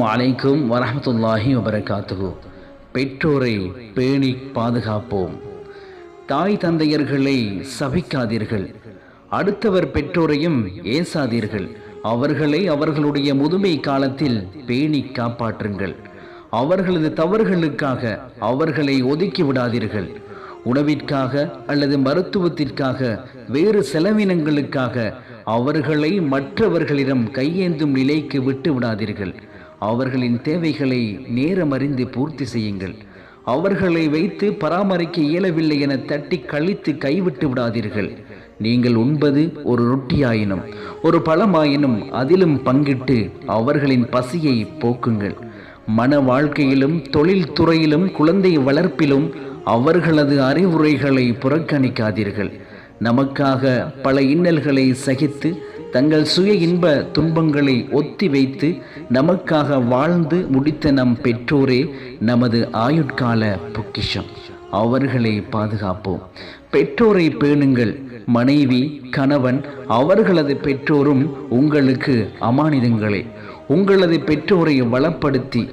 வலைக்கும் வரமத்துல்லாஹி வபரகாத்துகு பெற்றோரை பேணி பாதுகாப்போம். தாய் தந்தையர்களை சபிக்காதீர்கள். அடுத்தவர் பெற்றோரையும் ஏசாதீர்கள். அவர்களை அவர்களுடைய முதுமை காலத்தில் பேணி காப்பாற்றுங்கள். அவர்களது தவறுகளுக்காக அவர்களை ஒதுக்கி விடாதீர்கள். உணவிற்காக அல்லது மருத்துவத்திற்காக வேறு செலவினங்களுக்காக அவர்களை மற்றவர்களிடம் கையேந்தும் நிலைக்கு விட்டு விடாதீர்கள். அவர்களின் தேவைகளை நேரமறிந்து பூர்த்தி செய்யுங்கள். அவர்களை வைத்து பராமரிக்க இயலவில்லை என தட்டி கழித்து கைவிட்டு விடாதீர்கள். நீங்கள் உண்பது ஒரு ரொட்டியாயினும் ஒரு பழமாயினும் அதிலும் பங்கிட்டு அவர்களின் பசியை போக்குங்கள். மன வாழ்க்கையிலும் தொழில் துறையிலும் குழந்தை வளர்ப்பிலும் அவர்களது அறிவுரைகளை புறக்கணிக்காதீர்கள். நமக்காக பல இன்னல்களை சகித்து தங்கள் சுய இன்ப துன்பங்களை ஒத்தி வைத்து நமக்காக வாழ்ந்து முடித்த நம் பெற்றோரே நமது ஆயுட்கால பொக்கிஷம். அவர்களை பாதுகாப்போம். பெற்றோரை பேணுங்கள். மனைவி கணவன் அவர்களது பெற்றோரும் உங்களுக்கு அமானிதங்களே. உங்களது பெற்றோரை வளப்படுத்தி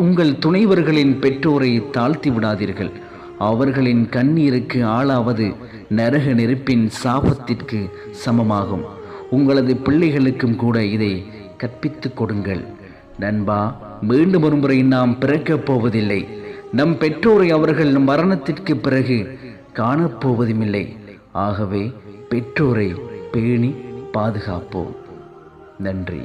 உங்கள் துணைவர்களின் பெற்றோரை தாழ்த்தி விடாதீர்கள். அவர்களின் கண்ணீருக்கு ஆளாவது நரக நெருப்பின் சாபத்திற்கு சமமாகும். உங்களது பிள்ளைகளுக்கும் கூட இதை கற்பித்துக் கொடுங்கள். நண்பா மீண்டும் ஒரு முறை நாம் பிறக்கப் போவதில்லை. நம் பெற்றோரை அவர்கள் மரணத்திற்கு பிறகு காணப்போவதுமில்லை ஆகவே பெற்றோரை பேணி பாதுகாப்போம். நன்றி.